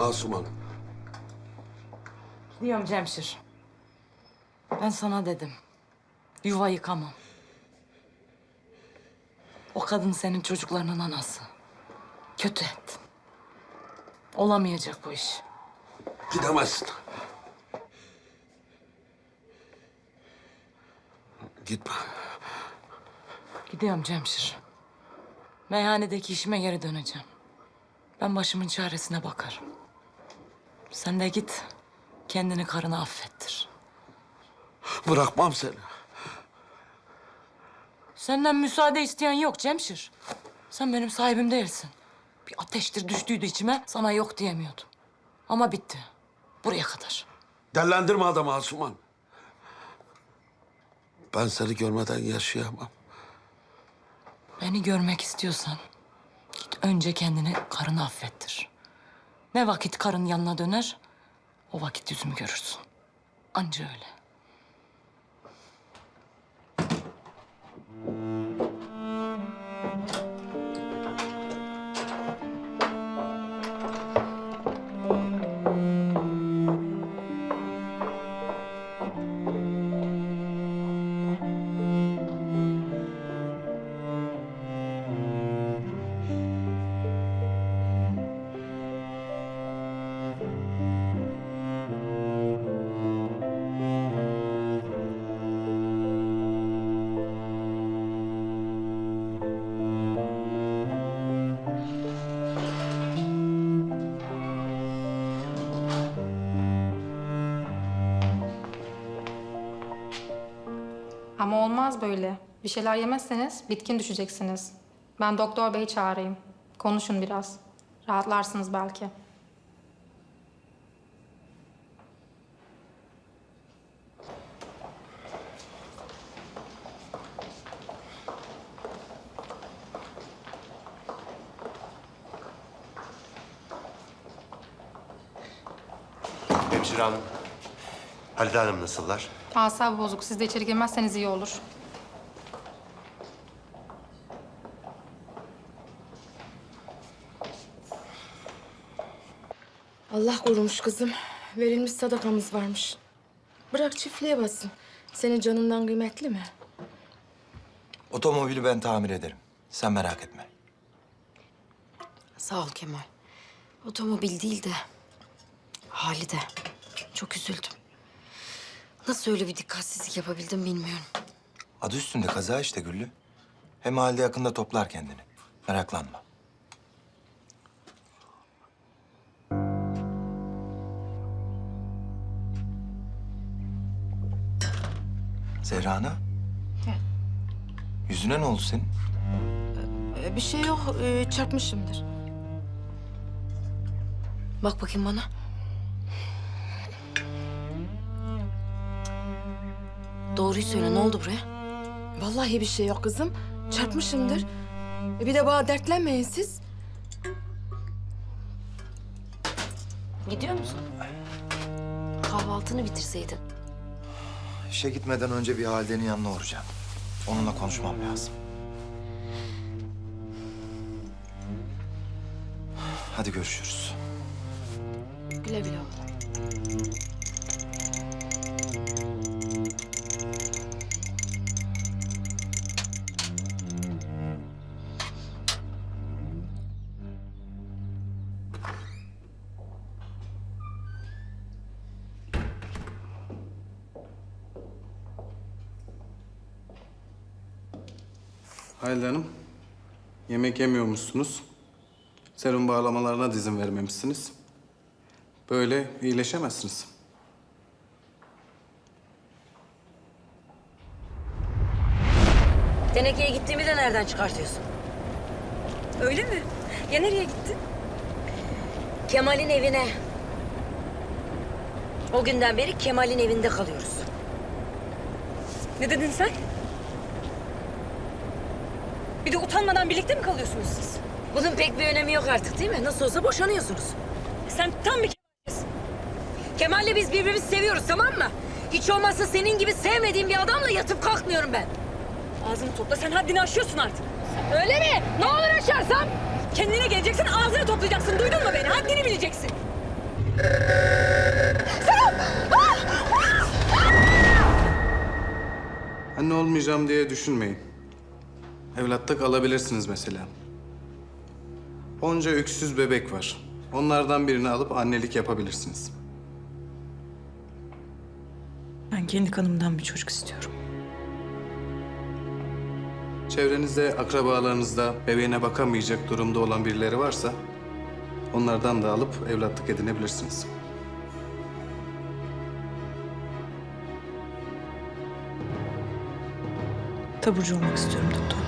Asuman. Diyorum Cemşir. Ben sana dedim. Yuva yıkamam. O kadın senin çocuklarının anası. Kötü ettin. Olamayacak bu iş. Gidemezsin. Gitme. Gidiyorum Cemşir. Meyhanedeki işime geri döneceğim. Ben başımın çaresine bakarım. Sen de git. Kendini karına affettir. Bırakmam seni. Senden müsaade isteyen yok Cemşir. Sen benim sahibim değilsin. Bir ateştir düştüydü içime, sana yok diyemiyordum. Ama bitti. Buraya kadar. Dellendirme adamı Asuman. Ben seni görmeden yaşayamam. Beni görmek istiyorsan git önce kendini karını affettir. Ne vakit karın yanına döner, o vakit yüzümü görürsün. Anca öyle. Ama olmaz böyle. Bir şeyler yemezseniz bitkin düşeceksiniz. Ben doktor beyi çağırayım. Konuşun biraz. Rahatlarsınız belki. Hemşire hanım. Halide hanım nasıllar? Asabı bozuk. Siz de içeri girmezseniz iyi olur. Allah korumuş kızım. Verilmiş sadakamız varmış. Bırak çiftliğe basın. Senin canından kıymetli mi? Otomobili ben tamir ederim. Sen merak etme. Sağ ol Kemal. Otomobil değil de Halide. Çok üzüldüm. Nasıl öyle bir dikkatsizlik yapabildim bilmiyorum. Adı üstünde kaza işte Güllü. Hem halde yakında toplar kendini. Meraklanma. Zehra ana. Yüzüne ne oldu senin? Ee, bir şey yok. ee, çarpmışımdır. Bak bakayım bana. Doğruyu söyle ne oldu buraya? Vallahi bir şey yok kızım. Çarpmışımdır. E, bir de bana dertlenmeyin siz. Gidiyor musun? Kahvaltını bitirseydin. İşe gitmeden önce bir Halide'nin yanına uğrayacağım. Onunla konuşmam lazım. Hadi görüşürüz. Güle güle oğlum. Halide Hanım, yemek yemiyormuşsunuz. Serum bağlamalarına izin vermemişsiniz. Böyle iyileşemezsiniz. Tenekeye gittiğimi de nereden çıkartıyorsun? Öyle mi? Ya nereye gittin? Kemal'in evine. O günden beri Kemal'in evinde kalıyoruz. Ne dedin sen? Bir de utanmadan birlikte mi kalıyorsunuz siz? Bunun pek bir önemi yok artık değil mi? Nasıl olsa boşanıyorsunuz. Sen tam bir Kemal'sin. Kemal'le biz birbirimizi seviyoruz tamam mı? Hiç olmazsa senin gibi sevmediğim bir adamla yatıp kalkmıyorum ben. Ağzını topla sen haddini aşıyorsun artık. Öyle mi? Ne olur aşarsam? Kendine geleceksin ağzını toplayacaksın duydun mu beni? Haddini bileceksin. Anne olmayacağım diye düşünmeyin. Evlatlık alabilirsiniz mesela. Onca öksüz bebek var. Onlardan birini alıp annelik yapabilirsiniz. Ben kendi kanımdan bir çocuk istiyorum. Çevrenizde, akrabalarınızda bebeğine bakamayacak durumda olan birileri varsa... ...onlardan da alıp evlatlık edinebilirsiniz. Taburcu olmak istiyorum doktor.